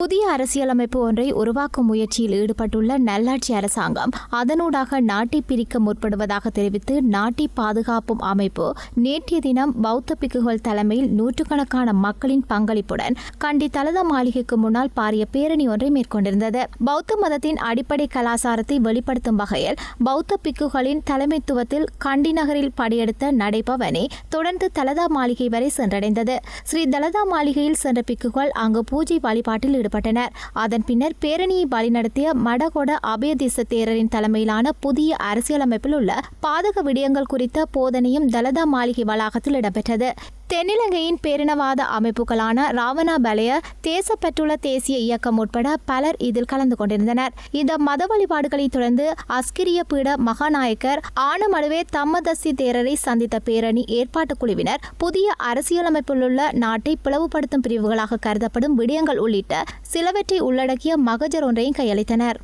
புதிய அரசியலமைப்பு ஒன்றை உருவாக்கும் முயற்சியில் ஈடுபட்டுள்ள நல்லாட்சி அரசாங்கம் அதனூடாக நாட்டை பிரிக்க முற்படுவதாக தெரிவித்து நாட்டை பாதுகாப்பும் அமைப்பு நேற்றைய தினம் பௌத்த பிக்குகள் தலைமையில் நூற்றுக்கணக்கான மக்களின் பங்களிப்புடன் கண்டி தலதா மாளிகைக்கு முன்னால் பாரிய பேரணி ஒன்றை மேற்கொண்டிருந்தது. பௌத்த மதத்தின் அடிப்படை கலாசாரத்தை வெளிப்படுத்தும் வகையில் பௌத்த பிக்குகளின் தலைமைத்துவத்தில் கண்டி நகரில் படையெடுத்த நடைபவனே தொடர்ந்து தலதா மாளிகை வரை சென்றடைந்தது. ஸ்ரீ தலதா மாளிகையில் சென்ற பிக்குகள் அங்கு பூஜை வழிபாட்டில் ஈடுபட்டனர். அதன் பின்னர் பேரணியை வழிநடத்திய மடகொட அபயதேச தேரரின் தலைமையிலான புதிய அரசியலமைப்பில் உள்ள பாதக விடயங்கள் குறித்த போதனையும் தலதா மாளிகை வளாகத்தில் இடம்பெற்றது. தென்னிலங்கையின் பேரினவாத அமைப்புகளான ராவணா பலய தேசப்பற்றுள்ள தேசிய இயக்கம் உட்பட பலர் இதில் கலந்து கொண்டிருந்தனர். இந்த மத வழிபாடுகளை தொடர்ந்து அஸ்கிரிய பீட மகாநாயக்கர் ஆனமடுவே தம்மதசி தேரரை சந்தித்த பேரணி ஏற்பாட்டுக் குழுவினர் புதிய அரசியலமைப்பிலுள்ள நாட்டை பிளவுபடுத்தும் பிரிவுகளாக கருதப்படும் விடயங்கள் உள்ளிட்ட சிலவற்றை உள்ளடக்கிய மகஜர் ஒன்றையும் கையளித்தனர்.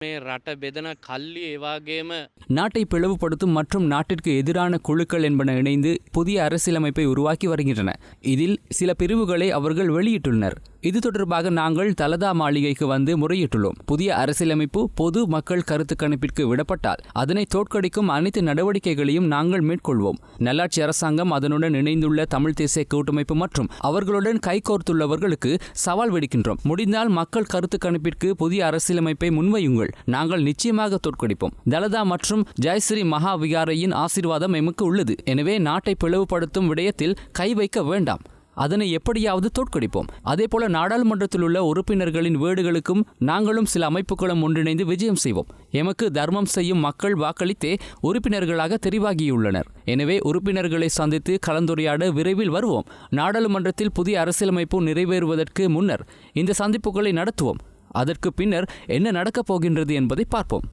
මේ රට බෙදන කල්ලි ඒවාගේම நாட்டை பிளவுபடுத்தும் மற்றும் நாட்டிற்கு எதிரான குழுக்கள் என்பன இணைந்து புதிய அரசியலமைப்பை உருவாக்கி வருகின்றன இதில் சில பிரிவுகளை அவர்கள் வெளியிட்டுள்ளனர் இது தொடர்பாக நாங்கள் தலதா மாளிகைக்கு வந்து முறையிட்டுள்ளோம். புதிய அரசியலமைப்பு பொது மக்கள் கருத்து கணிப்பிற்கு விடப்பட்டால் அதனை தோற்கடிக்கும் அனைத்து நடவடிக்கைகளையும் நாங்கள் மேற்கொள்வோம். நல்லாட்சி அரசாங்கம் அதனுடன் இணைந்துள்ள தமிழ் தேசிய கூட்டமைப்பு மற்றும் அவர்களுடன் கைகோர்த்துள்ளவர்களுக்கு சவால் விடுக்கின்றோம். முடிந்தால் மக்கள் கருத்து கணிப்பிற்கு புதிய அரசியலமைப்பை முன்வையுங்கள். நாங்கள் நிச்சயமாக தோற்கடிப்போம். தலதா மற்றும் ஜெயஸ்ரீ மகா விகாரையின் ஆசீர்வாதம் எமக்கு உள்ளது. எனவே நாட்டை பிளவுபடுத்தும் விடயத்தில் கை வைக்க வேண்டாம். அதனை எப்படியாவது தோற்கடிப்போம். அதேபோல நாடாளுமன்றத்தில் உள்ள உறுப்பினர்களின் வீடுகளுக்கும் நாங்களும் சில அமைப்புகளும் ஒன்றிணைந்து விஜயம் செய்வோம். எமக்கு தர்மம் செய்யும் மக்கள் வாக்களித்தே உறுப்பினர்களாக தெரிவாகியுள்ளனர். எனவே உறுப்பினர்களை சந்தித்து கலந்துரையாட விரைவில் வருவோம். நாடாளுமன்றத்தில் புதிய அரசியலமைப்பு நிறைவேறுவதற்கு முன்னர் இந்த சந்திப்புகளை நடத்துவோம். அதற்கு பின்னர் என்ன நடக்கப் போகின்றது என்பதை பார்ப்போம்.